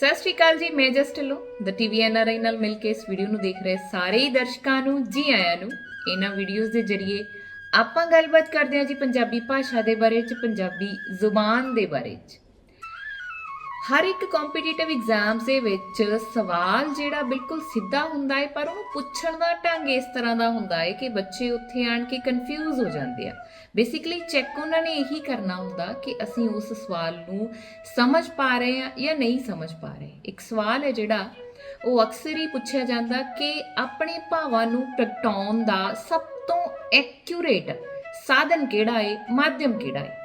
ਸਤਿ ਸ਼੍ਰੀ ਅਕਾਲ ਜੀ, ਮੈਂ ਜਸਟ ਲੋ। ਦ ਟੀਵੀ ਐਨਆਰਆਈ ਨਾਲ ਮਿਲ ਕੇ ਇਸ ਵੀਡੀਓ ਨੂੰ ਦੇਖ ਰਹੇ ਸਾਰੇ ਹੀ ਦਰਸ਼ਕਾਂ ਨੂੰ, ਜੀ ਆਇਆਂ ਨੂੰ। ਇਹਨਾਂ ਵੀਡੀਓਜ਼ ਦੇ ਜ਼ਰੀਏ ਆਪਾਂ ਗੱਲਬਾਤ ਕਰਦੇ ਹਾਂ ਜੀ ਪੰਜਾਬੀ ਭਾਸ਼ਾ ਦੇ ਬਾਰੇ ਚ, ਪੰਜਾਬੀ ਜ਼ੁਬਾਨ ਦੇ ਬਾਰੇ ਚ। ਹਰ ਇੱਕ ਕੰਪੀਟੀਟਿਵ ਐਗਜ਼ਾਮਸ ਦੇ ਵਿੱਚ ਸਵਾਲ ਜਿਹੜਾ ਬਿਲਕੁਲ ਸਿੱਧਾ ਹੁੰਦਾ ਹੈ ਪਰ ਉਹਨੂੰ ਪੁੱਛਣ ਦਾ ਢੰਗ ਇਸ ਤਰ੍ਹਾਂ ਦਾ ਹੁੰਦਾ ਹੈ ਕਿ ਬੱਚੇ ਉੱਥੇ ਆਣ ਕੇ ਕਨਫਿਊਜ਼ ਹੋ ਜਾਂਦੇ ਆ। ਬੇਸਿਕਲੀ ਚੈੱਕ ਉਹਨਾਂ ਨੇ ਇਹੀ ਕਰਨਾ ਹੁੰਦਾ ਕਿ ਅਸੀਂ ਉਸ ਸਵਾਲ ਨੂੰ ਸਮਝ ਪਾ ਰਹੇ ਹਾਂ ਜਾਂ ਨਹੀਂ ਸਮਝ ਪਾ ਰਹੇ। ਇੱਕ ਸਵਾਲ ਹੈ ਜਿਹੜਾ ਉਹ ਅਕਸਰ ਹੀ ਪੁੱਛਿਆ ਜਾਂਦਾ ਕਿ ਆਪਣੇ ਭਾਵਾਂ ਨੂੰ ਪ੍ਰਗਟਾਉਣ ਦਾ ਸਭ ਤੋਂ ਐਕਿਊਰੇਟ ਸਾਧਨ ਕਿਹੜਾ ਹੈ ਮਾਧਿਅਮ ਕਿਹੜਾ ਹੈ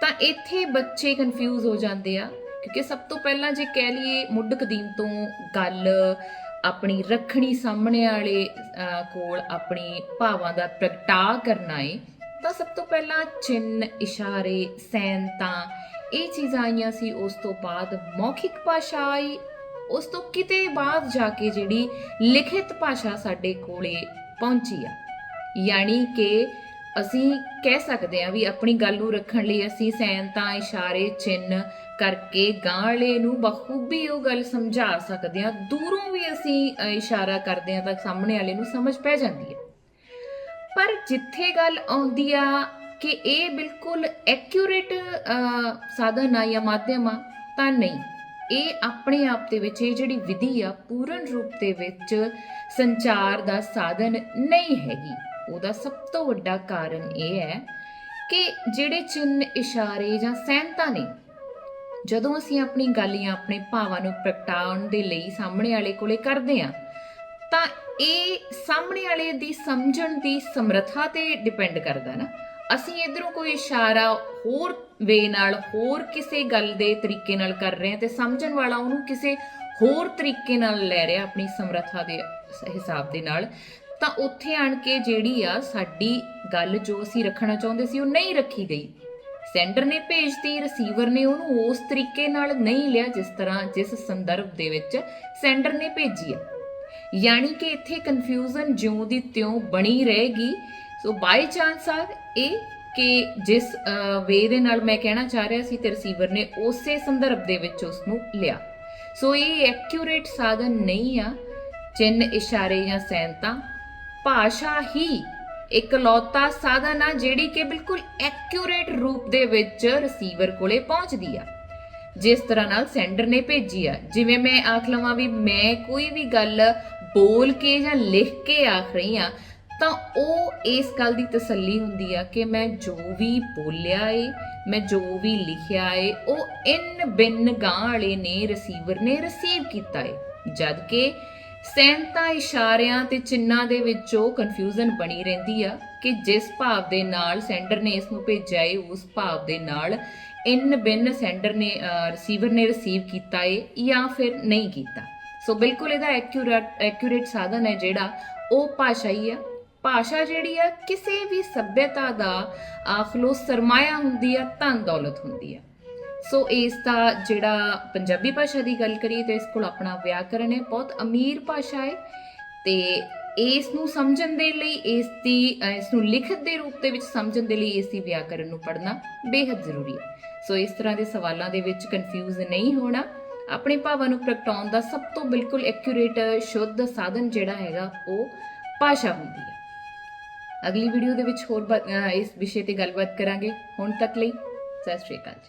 ਤਾਂ ਇੱਥੇ ਬੱਚੇ ਕਨਫਿਊਜ਼ ਹੋ ਜਾਂਦੇ ਆ ਕਿਉਂਕਿ ਸਭ ਤੋਂ ਪਹਿਲਾਂ ਜੇ ਕਹਿ ਲਈਏ ਮੁੱਢ ਕਦੀਮ ਤੋਂ ਗੱਲ ਆਪਣੀ ਰੱਖਣੀ ਸਾਹਮਣੇ ਵਾਲੇ ਕੋਲ ਆਪਣੇ ਭਾਵਾਂ ਦਾ ਪ੍ਰਗਟਾ ਕਰਨਾ ਏ, ਤਾਂ ਸਭ ਤੋਂ ਪਹਿਲਾਂ ਚਿੰਨ ਇਸ਼ਾਰੇ ਸੈਨਤਾ ਇਹ ਚੀਜ਼ਾਂ ਆਈਆਂ ਸੀ, ਉਸ ਤੋਂ ਬਾਅਦ ਮੌਖਿਕ ਭਾਸ਼ਾ ਆਈ, ਉਸ ਤੋਂ ਕਿਤੇ ਬਾਅਦ ਜਾ ਕੇ ਜਿਹੜੀ ਲਿਖਿਤ ਭਾਸ਼ਾ ਸਾਡੇ ਕੋਲੇ ਪਹੁੰਚੀ ਆ। ਯਾਨੀ ਕਿ ਅਸੀਂ ਕਹਿ ਸਕਦੇ ਹਾਂ ਵੀ ਆਪਣੀ ਗੱਲ ਨੂੰ ਰੱਖਣ ਲਈ ਅਸੀਂ ਸੈਨਤਾ, ਇਸ਼ਾਰੇ ਚਿੰਨ ਕਰਕੇ ਗਾਂ ਵਾਲੇ ਨੂੰ ਬਖੂਬੀ ਉਹ ਗੱਲ ਸਮਝਾ ਸਕਦੇ ਹਾਂ। ਦੂਰੋਂ ਵੀ ਅਸੀਂ ਇਸ਼ਾਰਾ ਕਰਦੇ ਹਾਂ ਤਾਂ ਸਾਹਮਣੇ ਵਾਲੇ ਨੂੰ ਸਮਝ ਪੈ ਜਾਂਦੀ ਹੈ। ਪਰ ਜਿੱਥੇ ਗੱਲ ਆਉਂਦੀ ਆ ਕਿ ਇਹ ਬਿਲਕੁਲ ਐਕਿਊਰੇਟ ਸਾਧਨ ਆ ਜਾਂ ਮਾਧਿਅਮ ਆ, ਤਾਂ ਨਹੀਂ। ਇਹ ਆਪਣੇ ਆਪ ਦੇ ਵਿੱਚ, ਇਹ ਜਿਹੜੀ ਵਿਧੀ ਆ, ਪੂਰਨ ਰੂਪ ਦੇ ਵਿੱਚ ਸੰਚਾਰ ਦਾ ਸਾਧਨ ਨਹੀਂ ਹੈਗੀ। ਉਹਦਾ ਸਭ ਤੋਂ ਵੱਡਾ ਕਾਰਨ ਇਹ ਹੈ ਕਿ ਜਿਹੜੇ ਚਿੰਨ ਇਸ਼ਾਰੇ ਜਾਂ ਸੈਨਤਾ ਨੇ, ਜਦੋਂ ਅਸੀਂ ਆਪਣੀ ਗੱਲ ਜਾਂ ਆਪਣੇ ਭਾਵਾਂ ਨੂੰ ਪ੍ਰਗਟਾਉਣ ਦੇ ਲਈ ਸਾਹਮਣੇ ਵਾਲੇ ਕੋਲੇ ਕਰਦੇ ਆ ਤਾਂ ਇਹ ਸਾਹਮਣੇ ਵਾਲੇ ਦੀ ਸਮਝਣ ਦੀ ਸਮਰੱਥਾ ਤੇ ਡਿਪੈਂਡ ਕਰਦਾ ਨਾ। ਅਸੀਂ ਇਧਰੋਂ ਕੋਈ ਇਸ਼ਾਰਾ ਹੋਰ ਵੇ ਨਾਲ, ਹੋਰ ਕਿਸੇ ਗੱਲ ਦੇ ਤਰੀਕੇ ਨਾਲ ਕਰ ਰਹੇ ਹਾਂ ਤੇ ਸਮਝਣ ਵਾਲਾ ਉਹਨੂੰ ਕਿਸੇ ਹੋਰ ਤਰੀਕੇ ਨਾਲ ਲੈ ਰਿਹਾ ਆਪਣੀ ਸਮਰੱਥਾ ਦੇ ਹਿਸਾਬ ਦੇ ਨਾਲ ਤਾਂ ਉੱਥੇ ਆਣ ਕੇ ਜਿਹੜੀ ਆ ਸਾਡੀ ਗੱਲ ਜੋ ਅਸੀਂ ਰੱਖਣਾ ਚਾਹੁੰਦੇ ਸੀ ਉਹ ਨਹੀਂ ਰੱਖੀ ਗਈ। ਸੈਂਡਰ ਨੇ ਭੇਜਤੀ ਰਿਸੀਵਰ ਨੇ ਉਹਨੂੰ ਉਸ ਤਰੀਕੇ ਨਾਲ ਨਹੀਂ ਲਿਆ ਜਿਸ ਤਰ੍ਹਾਂ ਜਿਸ ਸੰਦਰਭ ਦੇ ਵਿੱਚ ਸੈਂਡਰ ਨੇ ਭੇਜੀ ਹੈ ਯਾਨੀ ਕਿ ਇੱਥੇ ਕਨਫਿਊਜ਼ਨ ਜਿਉਂ ਦੀ ਤਿਉਂ ਬਣੀ ਰਹੇਗੀ। ਸੋ ਬਾਈ ਚਾਂਸ ਆ ਇਹ ਕਿ ਜਿਸ ਵੇ ਦੇ ਨਾਲ ਮੈਂ ਕਹਿਣਾ ਚਾਹ ਰਿਹਾ ਸੀ ਤੇ ਰਿਸੀਵਰ ਨੇ ਉਸੇ ਸੰਦਰਭ ਦੇ ਵਿੱਚ ਉਸ ਨੂੰ ਲਿਆ। ਸੋ ਇਹ ਐਕਿਊਰੇਟ ਸਾਧਨ ਨਹੀਂ ਆ। ਚਿੰਨ ਇਸ਼ਾਰੇ ਜਾਂ ਸੈਨਤਾ ਭਾਸ਼ਾ ਹੀ ਇਕਲੌਤਾ ਸਾਧਨ ਆ, ਜਿਹੜੀ ਕਿ ਬਿਲਕੁਲ ਐਕਿਊਰੇਟ ਰੂਪ ਦੇ ਵਿੱਚ ਰਿਸੀਵਰ ਕੋਲੇ ਪਹੁੰਚਦੀ ਆ। ਜਿਸ ਤਰ੍ਹਾਂ ਨਾਲ ਸੈਂਡਰ ਨੇ ਭੇਜੀ ਆ। ਜਿਵੇਂ ਮੈਂ ਆਖ ਲਵਾਂ ਵੀ ਮੈਂ ਕੋਈ ਵੀ ਗੱਲ ਬੋਲ ਕੇ ਜਾਂ ਲਿਖ ਕੇ ਆਖ ਰਹੀ ਆ, ਤਾਂ ਉਹ ਇਸ ਗੱਲ ਦੀ ਤਸੱਲੀ ਹੁੰਦੀ ਆ ਕਿ ਮੈਂ ਜੋ ਵੀ ਬੋਲਿਆ ਏ, ਮੈਂ ਜੋ ਵੀ ਲਿਖਿਆ ਏ, ਉਹ ਇਨ ਬਿਨ ਗਾਂ ਵਾਲੇ ਨੇ ਰਿਸੀਵਰ ਨੇ ਰਿਸੀਵ ਕੀਤਾ ਏ। ਜਦ ਕਿ ਸੈਨਤਾ ਇਸ਼ਾਰਿਆਂ ਤੇ ਚਿੰਨਾਂ ਦੇ ਵਿੱਚੋਂ ਕਨਫਿਊਜ਼ਨ ਬਣੀ ਰਹਿੰਦੀ ਆ ਕਿ ਜਿਸ ਭਾਵ ਦੇ ਨਾਲ ਸੈਂਡਰ ਨੇ ਇਸ ਨੂੰ ਭੇਜਿਆ ਏ, ਉਸ ਭਾਵ ਦੇ ਨਾਲ ਇਨ ਬਿਨ ਸੈਂਡਰ ਨੇ ਰਿਸੀਵਰ ਨੇ ਰਿਸੀਵ ਕੀਤਾ ਏ ਜਾਂ ਫਿਰ ਨਹੀਂ ਕੀਤਾ। ਸੋ ਬਿਲਕੁਲ ਇਹਦਾ ਐਕਿਊਰੇਟ ਐਕਿਊਰੇਟ ਸਾਧਨ ਹੈ ਜਿਹੜਾ ਉਹ ਭਾਸ਼ਾ ਹੀ ਆ। ਭਾਸ਼ਾ ਜਿਹੜੀ ਆ, ਕਿਸੇ ਵੀ ਸਭਿਅਤਾ ਦਾ ਆਖ ਸਰਮਾਇਆ ਹੁੰਦੀ ਆ ਧਨ ਦੌਲਤ ਹੁੰਦੀ ਆ। ਸੋ ਇਸ ਦਾ ਜਿਹੜਾ ਪੰਜਾਬੀ ਭਾਸ਼ਾ ਦੀ ਗੱਲ ਕਰੀਏ ਤਾਂ ਇਸ ਕੋਲ ਆਪਣਾ ਵਿਆਕਰਣ ਹੈ, ਬਹੁਤ ਅਮੀਰ ਭਾਸ਼ਾ ਹੈ ਤੇ ਇਸ ਨੂੰ ਸਮਝਣ ਦੇ ਲਈ, ਇਸ ਦੀ ਇਸ ਨੂੰ ਲਿਖਤ ਦੇ ਰੂਪ ਦੇ ਵਿੱਚ ਸਮਝਣ ਦੇ ਲਈ ਇਸ ਦੀ ਵਿਆਕਰਣ ਨੂੰ ਪੜ੍ਹਨਾ ਬੇहद ਜ਼ਰੂਰੀ ਹੈ। ਸੋ ਇਸ ਤਰ੍ਹਾਂ ਦੇ ਸਵਾਲਾਂ ਦੇ ਵਿੱਚ ਕਨਫਿਊਜ਼ ਨਹੀਂ ਹੋਣਾ। ਆਪਣੇ ਭਾਵਾਂ ਨੂੰ ਪ੍ਰਗਟਾਉਣ ਦਾ ਸਭ ਤੋਂ ਬਿਲਕੁਲ ਐਕਿਊਰੇਟ ਸ਼ੁੱਧ ਸਾਧਨ ਜਿਹੜਾ ਹੈਗਾ ਉਹ ਭਾਸ਼ਾ ਹੁੰਦੀ ਹੈ। ਅਗਲੀ ਵੀਡੀਓ ਦੇ ਵਿੱਚ ਹੋਰ ਬਾ- ਇਸ ਵਿਸ਼ੇ ਤੇ ਗੱਲਬਾਤ ਕਰਾਂਗੇ। ਹੁਣ ਤੱਕ ਲਈ ਸਤਿ ਸ਼੍ਰੀ ਅਕਾਲ ਜੀ।